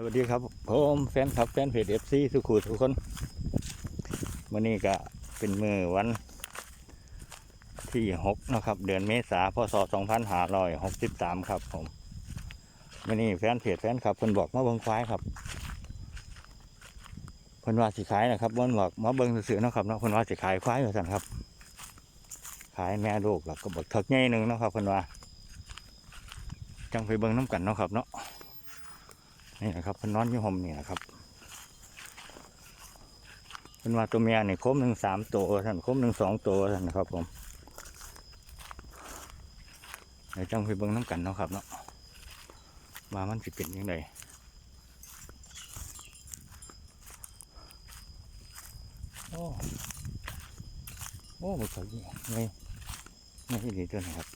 สวัสดีครับผมแฟนครับแฟนเพจเอฟซีสุขุทุกคนวันนี้ก็เป็นมือวันที่หกนะครับ เดือนเมษาพศสองพันห้าร้อยหกสิบสามครับผมวันนี้แฟนเพจแฟนครับเพิ่นบอกมาเบิ่งควายครับเพิ่นว่าสิขายนะครับเพิ่นบอกมาเบิ่งซื่อนะครับเนาะเพิ่นว่าสิขายควายว่าซั่นครับ ขายแม่ลูกแล้วก็บอกเถิกใหญ่หนึ่งนะครับเพิ่นว่าจังไปเบิ่งน้ำกันเนาะครับเนาะ นี่นะครับเพิ่นนอนอยู่ห่มนี่นะครับเพิ่นว่าตัวเมียนี่ครบหนึ่งสามตัวท่านครบหนึ่งสองตัวท่านนะครับผมเดี๋ยวจังไปเบิ่งน้ำกันเนาะครับเนาะว่ามันสิเป็นยังไงโอ้โอ้บุตรนี่ไม่ไม่ดีตัวนี้ครับ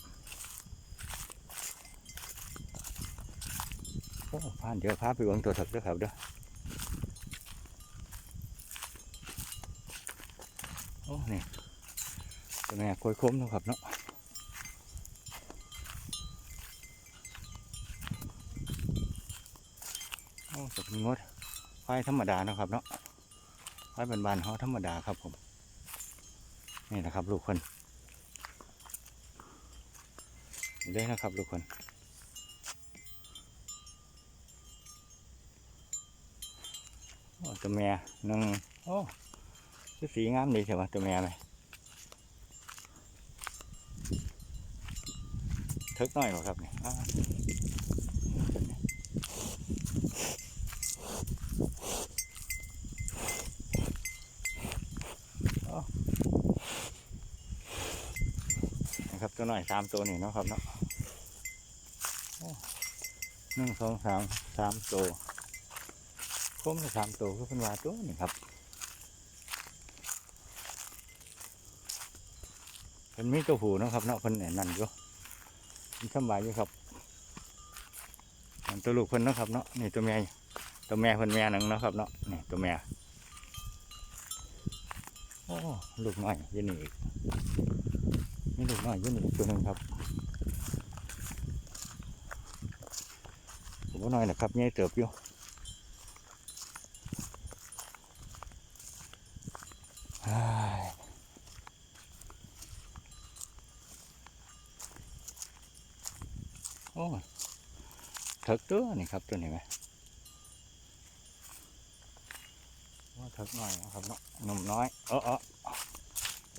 โอ้ ผ่านเดี๋ยวพาไปเบิ่งตัวถักด้วยครับเด้อโอ้นี่ตัวแม่คอยคมนะครับเนาะโอ้สุดงดไฟธรรมดาเนาะครับเนาะไฟบานๆเขาธรรมดาครับผมนี่นะครับลูกคนนี่เลยนะครับลูกคน โอ้ ตัวแม่หนึ่งโอ้สีงามดีใช่ไหมตัวแม่ไหมทึกหน่อยกว่าครับเนี่ยนะครับตัวหน่อยสามตัวนี่เนาะครับเนาะหนึ่งสองสามสามตัว คมสามตัวก็เป็นวาตัวนี่ครับเป็นมีตัวผูนะครับเนาะเพิ่นแหนนั่นอยู่มันสำบายอยู่ครับตัวลูกเพิ่นนะครับเนาะนี่ตัวแม่ตัวแม่เพิ่นแม่หนึ่งนะครับเนาะนี่ตัวแม่โอ้ลูกน้อยยืนนี่อีกนี่ลูกน้อยยืนนี่อีกตัวหนึ่งครับผมว่าน้อยนะครับใหญ่เติบอยู่ อ้ายโอ้ย ถึกตัวนี่ครับตัวนี้ไหมว่าถึกหน่อยนะครับเนาะนมน้อยเออเออ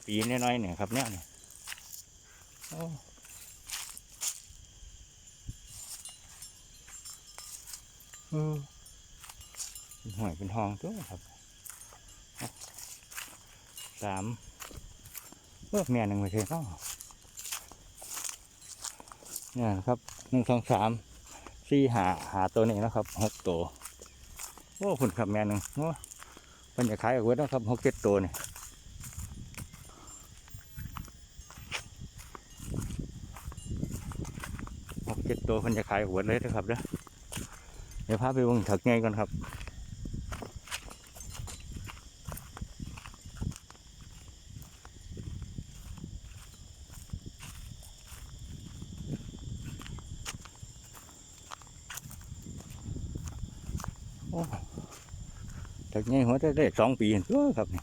ปีนน้อยๆเนี่ยครับเนี่ยนี่โอ้เออเป็นหอยเป็นทองตัวครับสามเออแม่หนึ่งไปเถอะเนาเนี่ยนะครับหนึ่งสองสาม สี่หาหาตัวนี้นะครับหกตัวโอ้คุณครับแม่หนึ่งโอ้มันจะขายออกเว้นะครับหกเจ็ดตัวนี่หกเจ็ดตัวมันจะขายออกเวทเลยนะครับเด้อเดี๋ยวพาไปวงถักไงก่อนครับ จากนี้หัวจะได้สองปีตัวครับนี่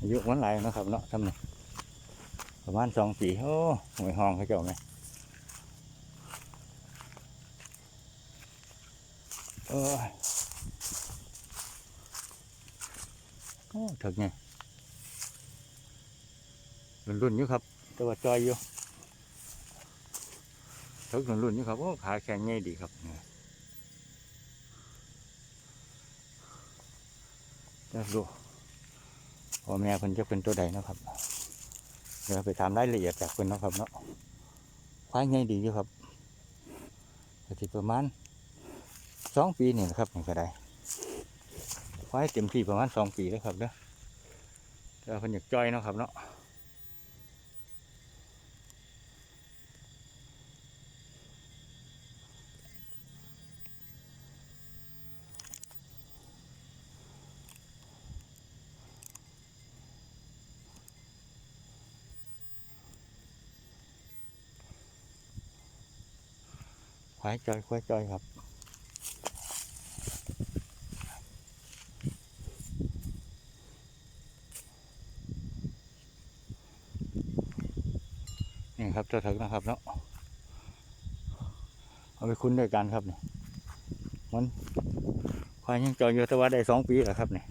อายุวันไรเนะครับเนาะทำนี่ประมาณสองปีโอ้หวยห้องเขาเจ้าไหมโอ้ยโอ้ถึกไงรุ่นๆอยู่ครับตัวจอยอยู่ทึกรุ่นๆนี่ครับโอ้ขาแข็งง่ายดีครับเนี่ย จะดูพ่อแม่เพิ่นจะเป็นตัวใดนะครับ เดี๋ยวไปถามรายละเอียดจากเพิ่นนะครับเนาะควายง่ายดีอยู่ครับก็สิประมาณสองปีนี่นะครับนี่ก็ได้ควายเต็มที่ประมาณสองปีแล้วครับเด้อแต่ว่าเพิ่นอยากจ้อยนะครับเนาะ ควายจอยควายจอยครับนี่ครับเจ้าถึกนะครับเนาะเอาไปคุ้นด้วยกันครับเนี่ยมันควายยังจอยอยู่แต่ว่าได้สองปีแล้วครับเนี่ย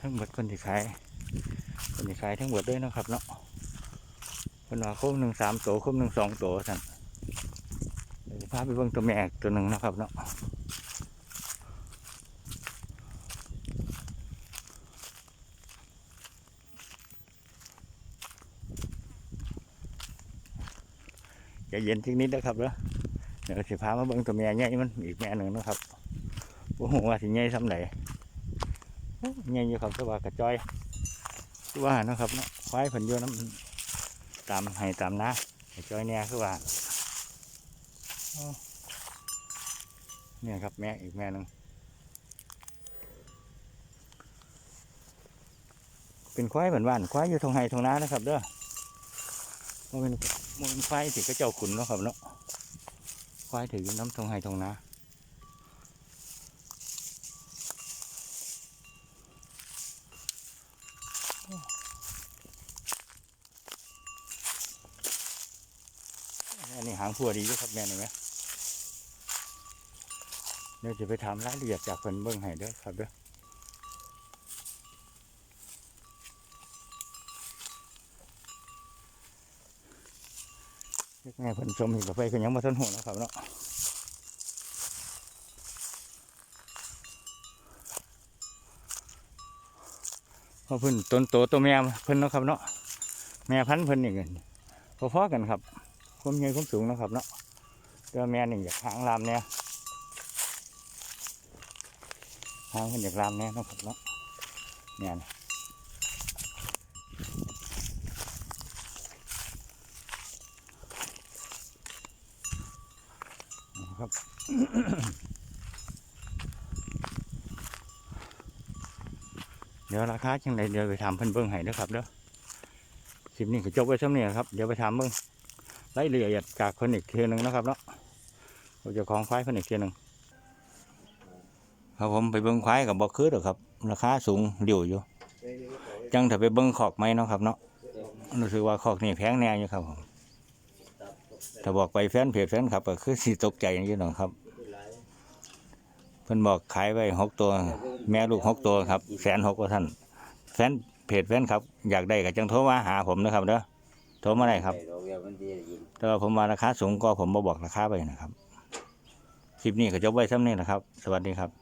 ทั้งหมดคนที่ขายคนที่ขายทั้งหมดด้วยนะครับเนาะ คนว่าคมหนึ่งสามโตคมหนึ่งสองตท่านเดี๋ยวจะพาไปเบิ่งตัวแม่อีกตัวหนึ่งนะครับเนาะใจเย็นทีนิดนะครับเด้อเดี๋ยวสิพามาเบิ่งตัวแม่ใหญ่มันอีกแม่หนึ่งนะครับโอ้โหว่าสิใหญ่ซ้ำไหนใหญ่อยู่ครับแต่ว่ากระจอยว่านะครับเนาะควายเพิ่นยู่น้ำ ตามให้ตามนะกระจอยเนี่ยคือว่าเนี่ยครับแม่อีกแม่หนึ่งเป็นควายเหมือนบ้านควายอยู่ทงไฮทงนานะครับเด้อมันเป็นมันควายถือกระเจ้าขุนเนาะครับเนาะควายถือน้ำทงไฮทงนา อันนี้หางพัวดีอยู่ครับแม่นี่ไหมเดี๋ยวจะไปถามรายละเอียดจากเพิ่นเบิ่งให้ด้อครับเด้อแม่เพิ่นชมเห็นกับไฟก็ยังมาทันหัวนะครับเนาะพราะเพิ่นต้นโตตัวแม่เพิ่นเนาะครับเนาะแม่พันธุ์เพิ่นนี่กันพอๆกันครับ ความใหญ่ความสูงนะครับเนาะแต่ว่าแม่หนี่อยากหางลามเนี่ยหางเพิ่นอยากลามเนี่ยนะครับเนาะเนี่ยนะครับเดี๋ยวราคาจังไดเดี๋ยวไปถามเพิ่นเบิ่งให้เด้อครับเด้อคลิปนี้ก็จบไว้ซ้ำนี้ครับ เดี๋ยวไปถามเบิ่ง รายละเอียดจากเพนอีกเทียหนึงนะครับเนาะเราจะของควายเพนอีกเทียหนึงครับผมไปเบิ่งควายกับบ่คือดอกครับ ราคาสูงเดี่ยวอยู่ จังถ้าไปเบิ่งขอกไหมเนาะครับเนาะรู้สึกว่าขอกนี่แพงแน่อยู่ครับผมถ้าบอกไปแฟนเพจแฟนครับก็คือสิตกใจอยู่เนาะครับเพิ่นบอกขายไว้หกตัว แม่ลูกหกตัวครับแสนหกว่าท่านแฟนเพจแฟนครับ อยากได้ก็จังโทรมาหาผมนะครับเด้อโทรมาได้ครับ แต่ว่าผมมาราคาสูงก็ผมมาบอกราคาไปนะครับ คลิปนี้ก็จบไว้ซ้ำนี้นะครับ สวัสดีครับ